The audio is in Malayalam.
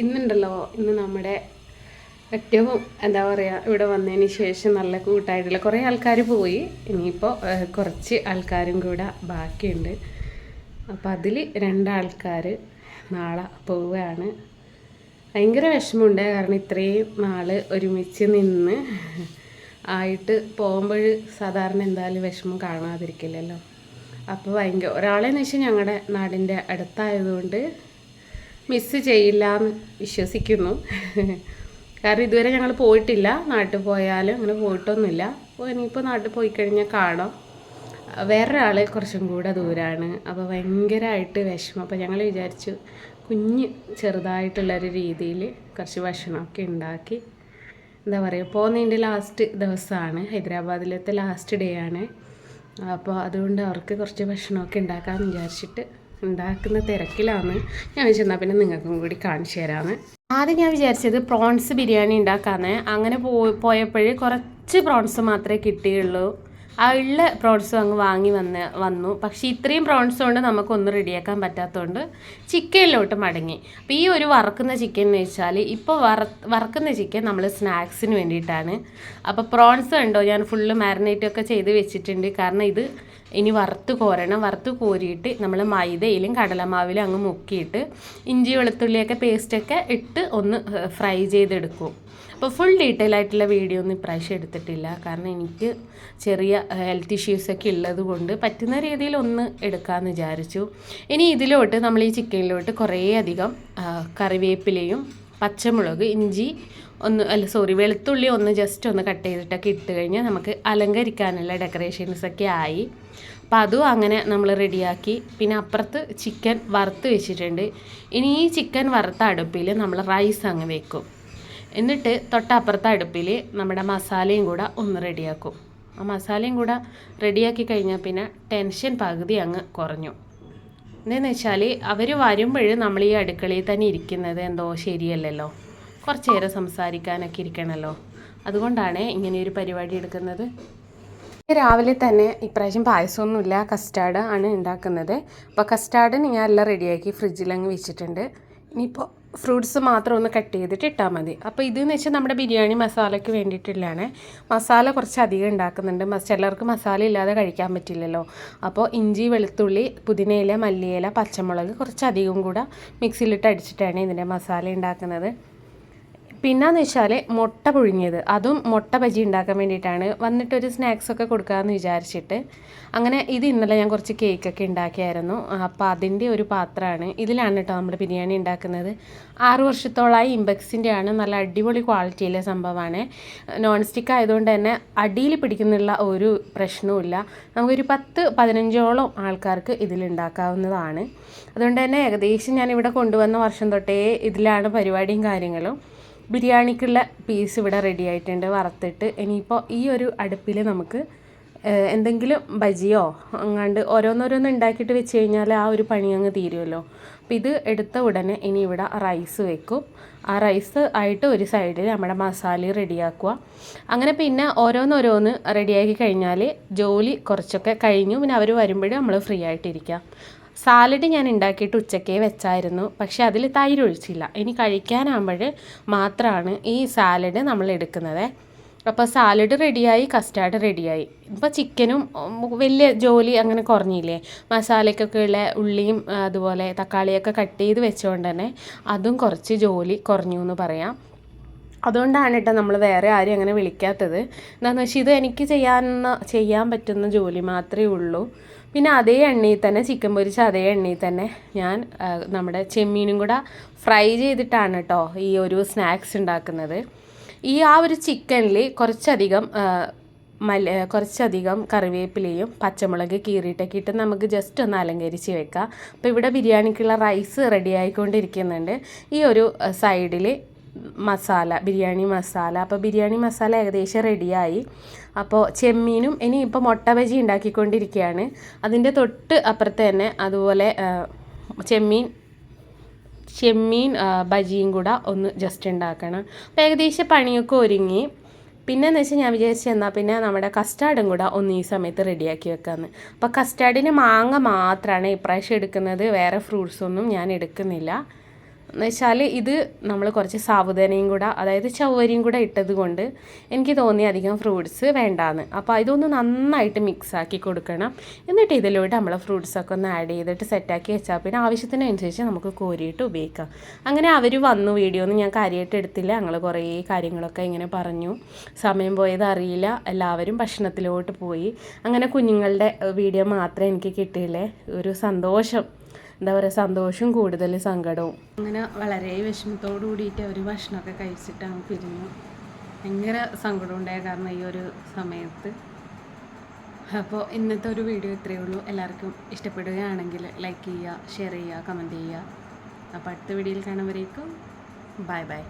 ഇന്നുണ്ടല്ലോ ഇന്ന് നമ്മുടെ ഏറ്റവും എന്താ പറയുക ഇവിടെ വന്നതിന് ശേഷം നല്ല കൂട്ടായിട്ടുള്ള കുറേ ആൾക്കാർ പോയി. ഇനിയിപ്പോൾ കുറച്ച് ആൾക്കാരും കൂടെ ബാക്കിയുണ്ട്. അപ്പോൾ അതിൽ രണ്ടാൾക്കാർ നാളെ പോവുകയാണ്. ഭയങ്കര വിഷമമുണ്ട് കാരണം ഇത്രയും നാൾ ഒരുമിച്ച് നിന്ന് ആയിട്ട് പോകുമ്പോൾ സാധാരണ എന്തായാലും വിഷമം കാണാതിരിക്കില്ലല്ലോ. അപ്പോൾ ഭയങ്കര ഒരാളെന്ന് വെച്ചാൽ ഞങ്ങളുടെ നാടിന്റെ അടുത്തായതുകൊണ്ട് മിസ്സ് ചെയ്യില്ല എന്ന് വിശ്വസിക്കുന്നു. കാരണം ഇതുവരെ ഞങ്ങൾ പോയിട്ടില്ല. നാട്ടിൽ പോയാലും അങ്ങനെ പോയിട്ടൊന്നുമില്ല. അപ്പോൾ ഇനിയിപ്പോൾ നാട്ടിൽ പോയി കഴിഞ്ഞാൽ കാണാം. വേറൊരാൾ കുറച്ചും കൂടെ ദൂരമാണ് അപ്പോൾ ഭയങ്കരമായിട്ട് വിഷമം. അപ്പോൾ ഞങ്ങൾ വിചാരിച്ചു കുഞ്ഞ് ചെറുതായിട്ടുള്ളൊരു രീതിയിൽ കുറച്ച് ഭക്ഷണമൊക്കെ ഉണ്ടാക്കി. എന്താ പറയുക പോകുന്നതിന്റെ ലാസ്റ്റ് ദിവസമാണ്. ഹൈദരാബാദിലത്തെ ലാസ്റ്റ് ഡേ ആണ്. അപ്പോൾ അതുകൊണ്ട് അവർക്ക് കുറച്ച് ഭക്ഷണമൊക്കെ ഉണ്ടാക്കാമെന്ന് വിചാരിച്ചിട്ട് ഉണ്ടാക്കുന്ന തിരക്കിലാണ്. ഞാൻ വിചാരിച്ചാൽ പിന്നെ നിങ്ങൾക്കും കൂടി കാണിച്ചു തരാമെന്ന് ആദ്യം ഞാൻ വിചാരിച്ചത് പ്രോൺസ് ബിരിയാണി ഉണ്ടാക്കാന്ന്. അങ്ങനെ പോ പോയപ്പോഴേ കുറച്ച് പ്രോൺസ് മാത്രമേ കിട്ടിയുള്ളൂ. ആ ഉള്ള പ്രോൺസും അങ്ങ് വാങ്ങി വന്ന് വന്നു. പക്ഷേ ഇത്രയും പ്രോൺസ് കൊണ്ട് നമുക്കൊന്നും റെഡിയാക്കാൻ പറ്റാത്തതുകൊണ്ട് ചിക്കനിലോട്ട് മടങ്ങി. അപ്പോൾ ഈ ഒരു വറക്കുന്ന ചിക്കൻ എന്ന് വെച്ചാൽ ഇപ്പോൾ വറ വറക്കുന്ന ചിക്കൻ നമ്മൾ സ്നാക്സിന് വേണ്ടിയിട്ടാണ്. അപ്പോൾ പ്രോൺസ് ഉണ്ടോ ഞാൻ ഫുള്ള് മാരിനേറ്റൊക്കെ ചെയ്ത് വെച്ചിട്ടുണ്ട്. കാരണം ഇത് ഇനി വറുത്ത് കോരണം. വറുത്ത് കോരിയിട്ട് നമ്മൾ മൈദയിലും കടലമാവിലും അങ്ങ് മുക്കിയിട്ട് ഇഞ്ചി വെളുത്തുള്ളിയൊക്കെ പേസ്റ്റൊക്കെ ഇട്ട് ഒന്ന് ഫ്രൈ ചെയ്തെടുക്കും. അപ്പോൾ ഫുൾ ഡീറ്റെയിൽ ആയിട്ടുള്ള വീഡിയോ ഒന്നും ഇപ്രാവശ്യം എടുത്തിട്ടില്ല. കാരണം എനിക്ക് ചെറിയ ഹെൽത്ത് ഇഷ്യൂസൊക്കെ ഉള്ളത് കൊണ്ട് പറ്റുന്ന രീതിയിൽ ഒന്ന് എടുക്കാമെന്ന് വിചാരിച്ചു. ഇനി ഇതിലോട്ട് നമ്മൾ ഈ ചിക്കനിലോട്ട് കുറേ അധികം കറിവേപ്പിലയും പച്ചമുളക് ഇഞ്ചി ഒന്ന് അല്ല സോറി വെളുത്തുള്ളി ഒന്ന് ജസ്റ്റ് ഒന്ന് കട്ട് ചെയ്തിട്ടൊക്കെ ഇട്ട് കഴിഞ്ഞാൽ നമുക്ക് അലങ്കരിക്കാനുള്ള ഡെക്കറേഷൻസ് ഒക്കെ ആയി. അപ്പം അതും അങ്ങനെ നമ്മൾ റെഡിയാക്കി പിന്നെ അപ്പുറത്ത് ചിക്കൻ വറുത്ത് വെച്ചിട്ടുണ്ട്. ഇനി ഈ ചിക്കൻ വറുത്ത അടുപ്പിൽ നമ്മൾ റൈസ് അങ്ങ് വെക്കും. എന്നിട്ട് തൊട്ടപ്പുറത്തെ അടുപ്പിൽ നമ്മുടെ മസാലയും കൂടെ ഒന്ന് റെഡിയാക്കും ആ മസാലയും കൂടെ റെഡിയാക്കി കഴിഞ്ഞാൽ പിന്നെ ടെൻഷൻ പകുതി അങ്ങ് കുറഞ്ഞു. എന്താണെന്ന് വെച്ചാൽ അവർ വരുമ്പോൾ നമ്മൾ ഈ അടുക്കളയിൽ തന്നെ ഇരിക്കുന്നത് എന്തോ ശരിയല്ലല്ലോ. കുറച്ച് നേരം സംസാരിക്കാനൊക്കെ ഇരിക്കണമല്ലോ അതുകൊണ്ടാണ് ഇങ്ങനെ ഒരു പരിപാടി എടുക്കുന്നത്. രാവിലെ തന്നെ ഇപ്രാവശ്യം പായസമൊന്നുമില്ല കസ്റ്റാർഡ് ആണ് ഉണ്ടാക്കുന്നത്. അപ്പോൾ കസ്റ്റാർഡിന് ഞാൻ എല്ലാം റെഡിയാക്കി ഫ്രിഡ്ജിലങ്ങ് വെച്ചിട്ടുണ്ട്. ഇനിയിപ്പോൾ ഫ്രൂട്ട്സ് മാത്രം ഒന്ന് കട്ട് ചെയ്തിട്ട് ഇട്ടാൽ മതി. അപ്പോൾ ഇതെന്ന് വെച്ചാൽ നമ്മുടെ ബിരിയാണി മസാലയ്ക്ക് വേണ്ടിയിട്ടുള്ളതാണ്. മസാല കുറച്ച് അധികം ഉണ്ടാക്കുന്നുണ്ട്. ചിലർക്ക് മസാല ഇല്ലാതെ കഴിക്കാൻ പറ്റില്ലല്ലോ. അപ്പോൾ ഇഞ്ചി വെളുത്തുള്ളി പുതിനയില മല്ലിയില പച്ചമുളക് കുറച്ച് അധികം കൂടെ മിക്സിയിലിട്ട് അടിച്ചിട്ടാണ് ഇതിന്റെ മസാല ഉണ്ടാക്കുന്നത്. പിന്നെന്ന് വെച്ചാൽ മുട്ട പുഴുങ്ങിയത്. അതും മുട്ട ബജി ഉണ്ടാക്കാൻ വേണ്ടിയിട്ടാണ്. വന്നിട്ടൊരു സ്നാക്സൊക്കെ കൊടുക്കാമെന്ന് വിചാരിച്ചിട്ട്. അങ്ങനെ ഇത് ഇന്നലെ ഞാൻ കുറച്ച് കേക്കൊക്കെ ഉണ്ടാക്കിയായിരുന്നു. അപ്പോൾ അതിന്റെ ഒരു പാത്രമാണ്. ഇതിലാണ് കേട്ടോ നമ്മൾ ബിരിയാണി ഉണ്ടാക്കുന്നത്. ആറു വർഷത്തോളമായി ഇമ്പക്സിന്റെ ആണ് നല്ല അടിപൊളി ക്വാളിറ്റിയിലെ സംഭവമാണ്. നോൺ സ്റ്റിക്ക് ആയതുകൊണ്ട് തന്നെ അടിയിൽ പിടിക്കുന്നുള്ള ഒരു പ്രശ്നവുമില്ല. നമുക്കൊരു പത്ത് പതിനഞ്ചോളം ആൾക്കാർക്ക് ഇതിലുണ്ടാക്കാവുന്നതാണ് അതുകൊണ്ട് തന്നെ ഏകദേശം ഞാൻ ഇവിടെ കൊണ്ടുവന്ന വർഷം തൊട്ടേ ഇതിലാണ് പരിപാടിയും കാര്യങ്ങളും. ബിരിയാണിക്കുള്ള പീസ് ഇവിടെ റെഡി ആയിട്ടുണ്ട്. വറുത്തിട്ട് ഇനിയിപ്പോൾ ഈ ഒരു അടുപ്പിൽ നമുക്ക് എന്തെങ്കിലും ബജിയോ അങ്ങാണ്ട് ഓരോന്നോരോന്ന് ഉണ്ടാക്കിയിട്ട് വെച്ച് കഴിഞ്ഞാൽ ആ ഒരു പണി അങ്ങ് തീരുമല്ലോ അപ്പോൾ ഇത് എടുത്ത ഉടനെ ഇനി ഇവിടെ റൈസ് വെക്കും. ആ റൈസ് ആയിട്ട് ഒരു സൈഡിൽ നമ്മുടെ മസാല റെഡിയാക്കുക അങ്ങനെ പിന്നെ ഓരോന്നോരോന്ന് റെഡിയാക്കി കഴിഞ്ഞാൽ ജോലി കുറച്ചൊക്കെ കഴിഞ്ഞു. പിന്നെ അവർ വരുമ്പോഴും നമ്മൾ ഫ്രീ ആയിട്ടിരിക്കാം. സാലഡ് ഞാൻ ഉണ്ടാക്കിയിട്ട് ഉച്ചക്കേ വെച്ചായിരുന്നു. പക്ഷേ അതിൽ തൈര് ഒഴിച്ചില്ല. ഇനി കഴിക്കാനാകുമ്പോൾ മാത്രമാണ് ഈ സാലഡ് നമ്മൾ എടുക്കുന്നത്. അപ്പോൾ സാലഡ് റെഡിയായി കസ്റ്റാർഡ് റെഡിയായി. ഇപ്പോൾ ചിക്കനും വലിയ ജോലി അങ്ങനെ കുറഞ്ഞില്ലേ? മസാലയ്ക്കൊക്കെ ഉള്ള ഉള്ളിയും അതുപോലെ തക്കാളിയൊക്കെ കട്ട് ചെയ്ത് വെച്ചുകൊണ്ട് തന്നെ അതും കുറച്ച് ജോലി കുറഞ്ഞു എന്ന് പറയാം. അതുകൊണ്ടാണ് കേട്ടോ നമ്മൾ വേറെ ആരും അങ്ങനെ വിളിക്കാത്തത്. എന്താണെന്ന് വെച്ചാൽ ഇത് എനിക്ക് ചെയ്യാവുന്ന ചെയ്യാൻ പറ്റുന്ന ജോലി മാത്രമേ ഉള്ളൂ. പിന്നെ അതേ എണ്ണയിൽ തന്നെ ചിക്കൻ പൊരിച്ച അതേ എണ്ണയിൽ തന്നെ ഞാൻ നമ്മുടെ ചെമ്മീനും കൂടെ ഫ്രൈ ചെയ്തിട്ടാണ് കേട്ടോ ഈ ഒരു സ്നാക്സ് ഉണ്ടാക്കുന്നത്. ഈ ആ ഒരു ചിക്കനിൽ കുറച്ചധികം മല കുറച്ചധികം കറിവേപ്പിലയും പച്ചമുളക് കീറിയിട്ടൊക്കെ ഇട്ട് നമുക്ക് ജസ്റ്റ് ഒന്ന് അലങ്കരിച്ച് വെക്കാം. അപ്പോൾ ഇവിടെ ബിരിയാണിക്കുള്ള റൈസ് റെഡി ആയിക്കൊണ്ടിരിക്കുന്നുണ്ട്. ഈ ഒരു സൈഡിൽ മസാല ബിരിയാണി മസാല. അപ്പോൾ ബിരിയാണി മസാല ഏകദേശം റെഡിയായി അപ്പോൾ ചെമ്മീനും ഇനി ഇപ്പോൾ മുട്ട ബജി ഉണ്ടാക്കിക്കൊണ്ടിരിക്കുകയാണ് അതിന്റെ തൊട്ട് അപ്പുറത്ത് തന്നെ അതുപോലെ ചെമ്മീൻ ചെമ്മീൻ ബജിയും കൂടെ ഒന്ന് ജസ്റ്റ് ഉണ്ടാക്കണം. അപ്പോൾ ഏകദേശം പണിയൊക്കെ ഒരുങ്ങി. പിന്നെയെന്ന് വെച്ചാൽ ഞാൻ വിചാരിച്ചു എന്നാൽ പിന്നെ നമ്മുടെ കസ്റ്റാർഡും കൂടെ ഒന്ന് ഈ സമയത്ത് റെഡിയാക്കി വെക്കാമെന്ന് അപ്പോൾ കസ്റ്റാർഡിന് മാങ്ങ മാത്രമാണ് ഇപ്രാവശ്യം എടുക്കുന്നത്. വേറെ ഫ്രൂട്ട്സ് ഒന്നും ഞാൻ എടുക്കുന്നില്ല. എന്ന് വെച്ചാൽ ഇത് നമ്മൾ കുറച്ച് സാബുദാനയും കൂടെ അതായത് ചവ്വരിയും കൂടെ ഇട്ടത് കൊണ്ട് എനിക്ക് തോന്നി അധികം ഫ്രൂട്ട്സ് വേണ്ടാന്ന്. അപ്പോൾ ഇതൊന്ന് നന്നായിട്ട് മിക്സ് ആക്കി കൊടുക്കണം. എന്നിട്ട് ഇതിലൂടെ നമ്മൾ ഫ്രൂട്ട്സൊക്കെ ഒന്ന് ആഡ് ചെയ്തിട്ട് സെറ്റാക്കി വെച്ചാൽ പിന്നെ ആവശ്യത്തിനനുസരിച്ച് നമുക്ക് കോരിയിട്ട് ഉപയോഗിക്കാം. അങ്ങനെ അവർ വന്നു വീഡിയോ ഒന്നും ഞാൻ കാര്യമായിട്ട് എടുത്തില്ല. ഞങ്ങൾ കുറേ കാര്യങ്ങളൊക്കെ ഇങ്ങനെ പറഞ്ഞു. സമയം പോയത് അറിയില്ല. എല്ലാവരും ഭക്ഷണത്തിലോട്ട് പോയി. അങ്ങനെ കുഞ്ഞുങ്ങളുടെ വീഡിയോ മാത്രമേ എനിക്ക് കിട്ടിയില്ലേ? ഒരു സന്തോഷം. എന്താ പറയുക സന്തോഷവും കൂടുതൽ സങ്കടവും. അങ്ങനെ വളരെ വിഷമത്തോടു കൂടിയിട്ട് അവർ ഭക്ഷണമൊക്കെ കഴിച്ചിട്ടാണ് പിരിഞ്ഞു ഭയങ്കര സങ്കടം ഉണ്ടായ കാരണം ഈ ഒരു സമയത്ത്. അപ്പോൾ ഇന്നത്തെ ഒരു വീഡിയോ ഇത്രയേ ഉള്ളൂ. എല്ലാവർക്കും ഇഷ്ടപ്പെടുകയാണെങ്കിൽ ലൈക്ക് ചെയ്യുക ഷെയർ ചെയ്യുക കമന്റ് ചെയ്യുക. അപ്പോൾ അടുത്ത വീഡിയോയിൽ കാണുമ്പോഴേക്കും ബൈ ബൈ